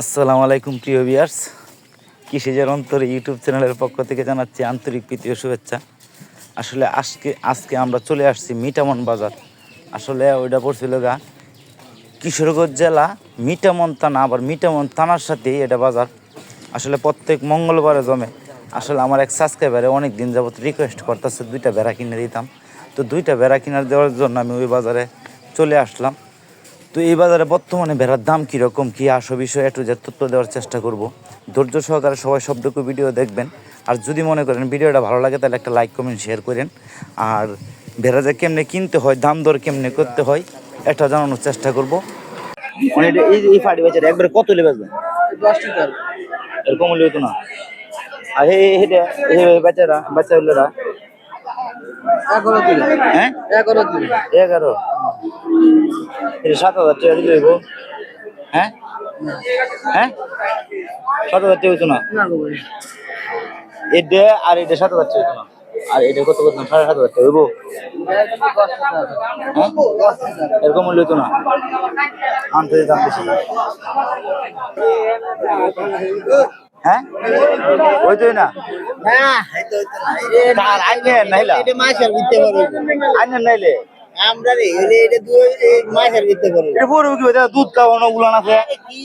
আসসালামু আলাইকুম, প্রিয় ভিয়ার্স কৃষিজের অন্তরে ইউটিউব চ্যানেলের পক্ষ থেকে জানাচ্ছি আন্তরিক প্রীতি ও শুভেচ্ছা। আসলে আজকে আজকে আমরা চলে আসছি মিটামন বাজার। আসলে ওইটা পড়ছিল গা, কিশোরগঞ্জ জেলা মিটামন থানা, আবার মিটামন থানার সাথেই এটা বাজার। আসলে প্রত্যেক মঙ্গলবারে জমে। আসলে আমার এক সাবস্ক্রাইবারে অনেক দিন যাবত রিকোয়েস্ট করতেছে দুইটা বেড়া কিনে দিতাম। তো দুইটা বেড়া কিনে দেওয়ার জন্য আমি ওই বাজারে চলে আসলাম। তো এই বাজারে বর্তমানে ভেড়ার দাম কীরকম কী আসো বিষয়ে একটু যে তথ্য দেওয়ার চেষ্টা করব। ধৈর্য সহকারে সবাই শব্দকে ভিডিও দেখবেন। আর যদি মনে করেন ভিডিওটা ভালো লাগে তাহলে একটা লাইক কমেন্ট শেয়ার করেন। আর ভেড়া যে কেমনে কিনতে হয় দাম দর কেমনে করতে হয় এটা জানানোর চেষ্টা করব। মানে এটা এই এই ফাড়ি বাজারে একবারে কত লে বাজবে এরকম হলে হতো না। আর এগারো দিন হ্যাঁ? এগারো দিন এগারো? এটা সাত হাজার টাকা দিলে হইব। হ্যাঁ? হ্যাঁ? সাত হাজার টাকা হইতো না? এটা আর এটা সাত হাজার টাকা না। আর এটা কত কত সাড়ে সাত হাজার টাকা হইব। হ্যাঁ? এরকম মূল্য হইতো না? আনতে দাম বেশি হ্যাঁ? হইতোই না? হ্যাঁ এটা হইতো না। এটা আইনে নাইলা আইনে নাইলে? আমরা রে এটা এটা দুই মাছের ভিতরে পড়ে। এটা বড় কি দুধ খাওয়ানো গুলান আছে? কি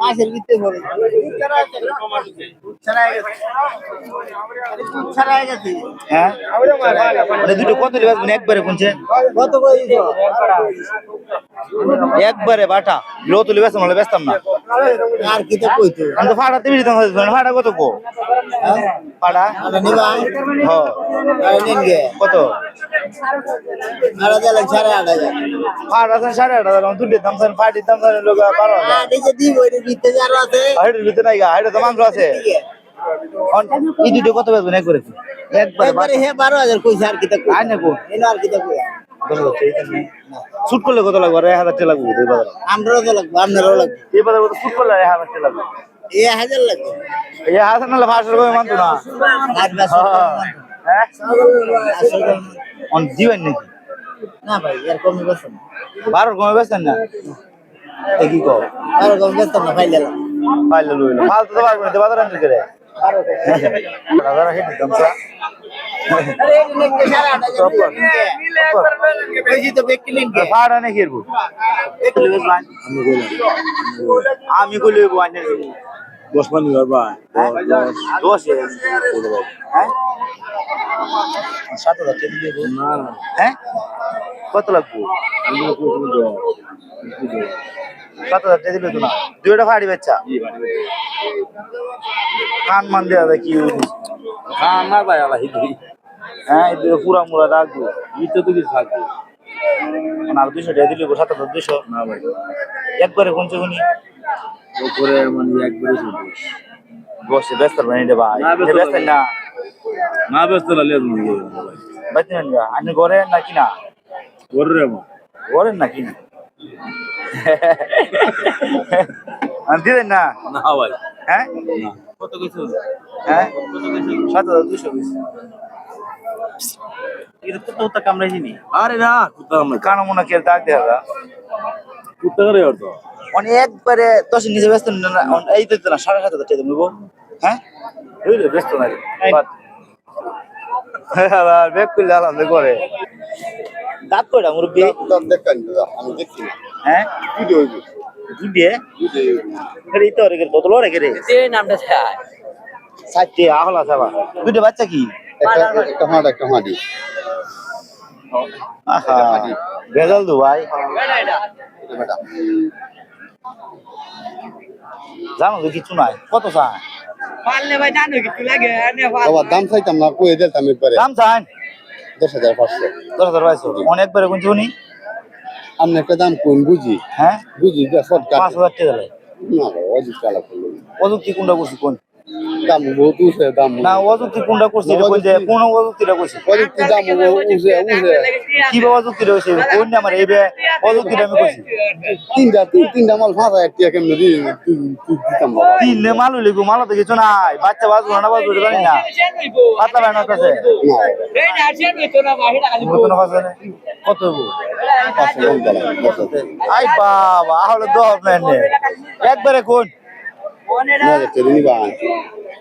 মাছের ভিতরে পড়ে। ছাড়া গেছে। ছাড়া গেছে। হ্যাঁ মানে দুটো কত লিবাস মানে একবারে কোনছে কত কই একবারে বাটা। লো তো লিবাস মানে ব্যস্তাম না। আর কি তো কইতো আমি তো ফাড়া তুমি দিতাম ফাড়া কত কো? ফাড়া আরে নিবা। হ। আরে নিন গে। কত? আরে দিলাম সাড়ে আট হাজার। ফাড়া আছে সাড়ে দাম স্যার ফাটির দাম স্যার লোক বারো হাজার। আর এই যে দিব এর ভিতরে যারা আছে। হাইটের ভিতরে নাই গা হাইটের তো মাংস আছে। এই দুটো কত বেচবেন? এক করে। একবারে একবারে হে বারো হাজার কইছে আর কি তো কই। আয় না কো। এনে আর কি তো কই। শুট করলে কত লাগবে? এক হাজার টাকা লাগবে এই বাজারে। আমরাও তো লাগবে আপনারও লাগবে। এই বাজারে কত শুট করলে এক হাজার টাকা লাগবে? এ হাজার লাগবে। এই হাজার নাহলে পাঁচশো রকম মানতো না। হ্যাঁ? দিবেন নাকি? না ভাই এর কমই বেতন বারোর কমে বেচতেন না? কি কো আর কম বেতন না ফাইলে না পাইলে ফালতু তো পারবে বাজার আনতে করে বাজার হেঁটে দাম আমি কইলে আনে দশ বাবা দশ হ্যাঁ? সাত হাজার টাকা। না হ্যাঁ? কত লাগবে? তো কোনো জবাব সাত হাজার টাকা দিলে তো না। দুইটা ফাড়ি বাচ্চা কান মান দেওয়া কি? হ্যাঁ না ভাই আল্লাহ হিদি হ্যাঁ এদিকে পুরা মুরা রাখব ইতে তো কিছু থাকবে আর দুইশো টাকা দিলে সাত হাজার দুইশো। না ভাই। একবারে কোনি ওপরে মানে একবারে চলবে বসে ব্যস্ত পারবেন এটা ভাই। ব্যস্ত না। না ব্যস্ত না লেজ ভাই। ব্যস্ত না আপনি ঘরে না কিনা ওরে রে আমার। ঘরের না কিনা দিলেন না? না ভাই। হ্যাঁ? কত কিছু হ্যাঁ? সাত হাজার দুশো পিস এটা তো তো কামড়াইছি নি আরে না কুত্তা কানো মনে কে দাগ দেওয়া যা। কুত্তা করে আর একবারে দশের নিচে ব্যস্ত না না, এই তো না সাড়ে সাত হাজার টাকা দেবো হ্যাঁ? এই রে, ব্যস্ত না রে বাদ। আবার ব্যাগ করলে আলাদা করে। দাঁত কয়টা মুরব্বী? আমি দেখছি হ্যাঁ? এটা ইতো রে কত লড়ে রে এই নামটা ছায়। সাইতে আহলা সাবা দুটো বাচ্চা কি? একটা একটা হাঁট একটা হাঁটি আহা দু ভাই। জানো তো কিছু নাই। কত চান পারলে ভাই জানো কিছু লাগে বাবা দাম চাইতাম না কয়ে দিতাম একবারে? দাম চান দশ হাজার পাঁচশো। দশ হাজার পাইছো অনেকবারে কোনছি উনি আপনি একটা দাম কোন বুঝি? হ্যাঁ? বুঝি পাঁচ হাজার টাকা না বাবা অজিত চালা করল প্রযুক্তি কোনটা করছি কোন? দাম বহুত উঠে দাম না অযুক্তি কোনটা করছি? এটা কোন যে কোন অযুক্তিটা করছি প্রযুক্তি দাম উঠে উঠে। কি বা অযুক্তিটা কোন আমার এই বে অযুক্তিটা আমি করছি তিনটা তিন তিনটা মাল হাজার টাকা কেমনে দিয়ে দিতাম তিন নে মাল হইলে গো মাল তো কিছু নাই। বাচ্চা বাজবো না বাজবো এটা জানি না। পাতলা নতুন আছে কত আই বাবা আহলে দহ মেন একবারে কোন?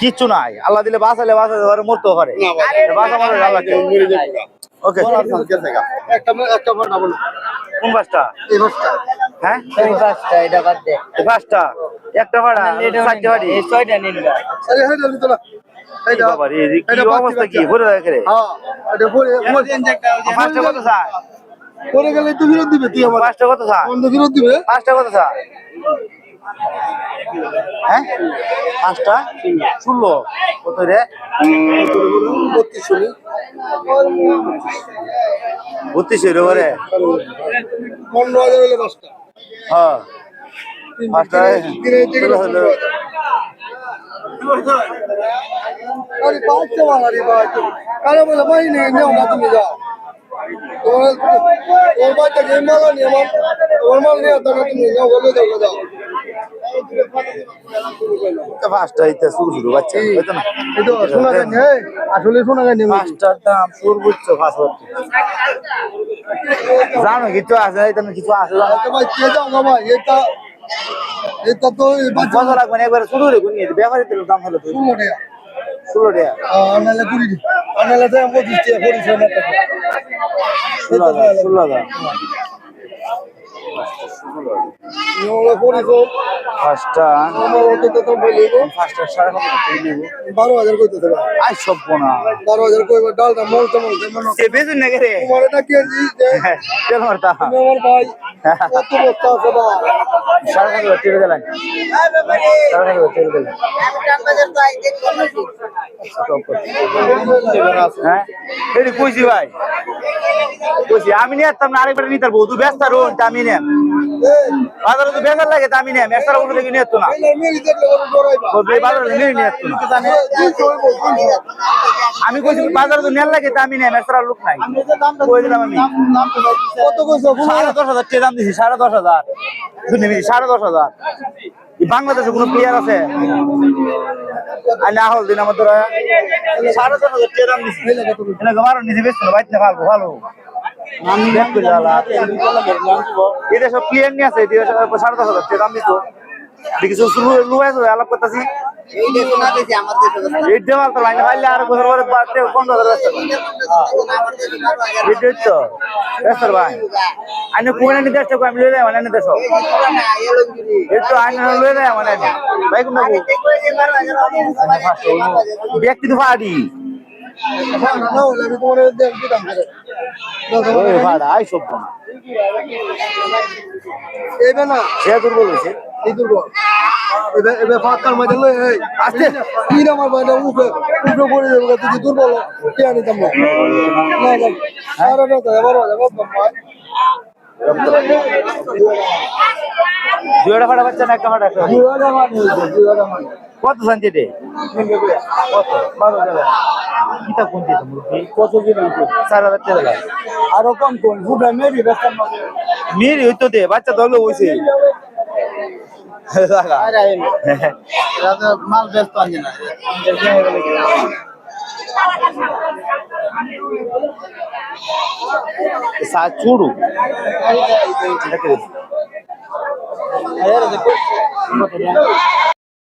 কিচ্ছু নাই। আল্লাহ দিলে বাঁচালে বাঁচাতে পারে মরতেও পারে। বাঁচা মানে আল্লাহ ওকে একটা একটা কোন বাসটা? এই হ্যাঁ? এই পাঁচটা এটা বাদ দে। এই বাসটা? একটা ভাড়া চারটে ভাড়ি এই ছয়টা নিন আরে হেই দিলি তো না বাবা রে কি অবস্থা কি? ভরে রে হ্যাঁ এটা পরে পাঁচটা কত পরে গেলে তো ফেরত দিবে তুই আমার। পাঁচটা কত স্যার বন্ধ ফেরত দিবে। পাঁচটা কত স্যার হ্যাঁ? পাঁচটা? ষোলো। কত রে? বত্রিশ বত্রিশ রে ওরে পনেরো হাজার হলে পাঁচটা হ্যাঁ পাঁচটা আরে বলে ভাই নেই, নাও না তুমি যাও। তোমার বাচ্চা গেম মাল নিয়ে আমার নিয়ে তুমি, যাও, বলে দাও তো পাঁচটা ইতে শুরু শুরু বাচ্চা না? শোনা যায় আসলে শোনা যায় পাঁচটার দাম সর্বোচ্চ পাঁচ হাজার জানো কিছু আছে এখানে কিছু আছে এটা এটা তো এই বাচ্চা কত লাগবে না একবারে শুরু রে ব্যাপারে দাম হলো তো ষোলো টাকা। আনালে কুড়ি আনালে তো পঁচিশ টাকা পঁচিশ ষোলো হাজার ষোলো হাজার। সাড়ে নিব বারো হাজার আই সব পোনা বারো হাজার কইবে ডালটা মলতে মলতে মনে সে না রে। তোমার এটা কি আনছি যে মারতা আমার ভাই কত বস্তা আছে ভাই সাড়ে কত করে টেরে সাড়ে কত করে টেরে হ্যাঁ? ভাই। কইছি আমি নিয়ে আসতাম না আরেকবার নিতে পারব তুই ব্যস্ত রোন তা আমি নেন বাজারে তো বেকার লাগে আমি নেন ব্যস্তার উপরে থেকে নিয়ে না। বাজারে নিয়ে নিয়ে আমি কইছি বাজারে তো নেন লাগে আমি নেন ব্যস্তার লোক নাই। কই দিলাম আমি? কত কইছো সাড়ে দশ হাজার টাকা দাম দিছি, সাড়ে দশ হাজার। সাড়ে দশ হাজার। বাংলাদেশে কোনো প্লেয়ার আছে? না হল দিন আমার ধরা সাড়ে দশ হাজার টাকা দাম দিছি। ভালো। এটা সব নিয়ে আছে সাড়ে দশ হাজার দাম দিত লুয়াই আলাপ করতেছি লাইনে পাইলে আর বছর পরে বাড়তে পনেরো হাজার তো ভাই আমি কোন আমি লয়ে মানে এই তো আইন লয়ে মানে ভাই কোন ব্যক্তি তো ফাড়ি না হলে আমি তোমার দেখ দিতাম ওই ফাড়া আই সব না এইবে না সে দুর্বল হয়েছে। এই দুর্বল। এবে এবে ফাঁকার মধ্যে লই এই আস্তে। কি আমার বাইরে উঠে উঠে পড়ে যাবে তুই দুর্বল কে আনি দাম না না না আরে না তো এবার হবে বাবা দুইটা ফাড়া বাচ্চা না একটা ফাড়া একটা মানে দুয়াটা মানে কত শান্তি কত? বারো হাজার। কিতা কোন দিতে মুরগি কত কি দাম চার হাজার টাকা আরও কম কোন ফুটা মেরি মধ্যে। মেয়ের হইতো দে বাচ্চা দলে হইছে। মাল ব্যস্ত আনছে না।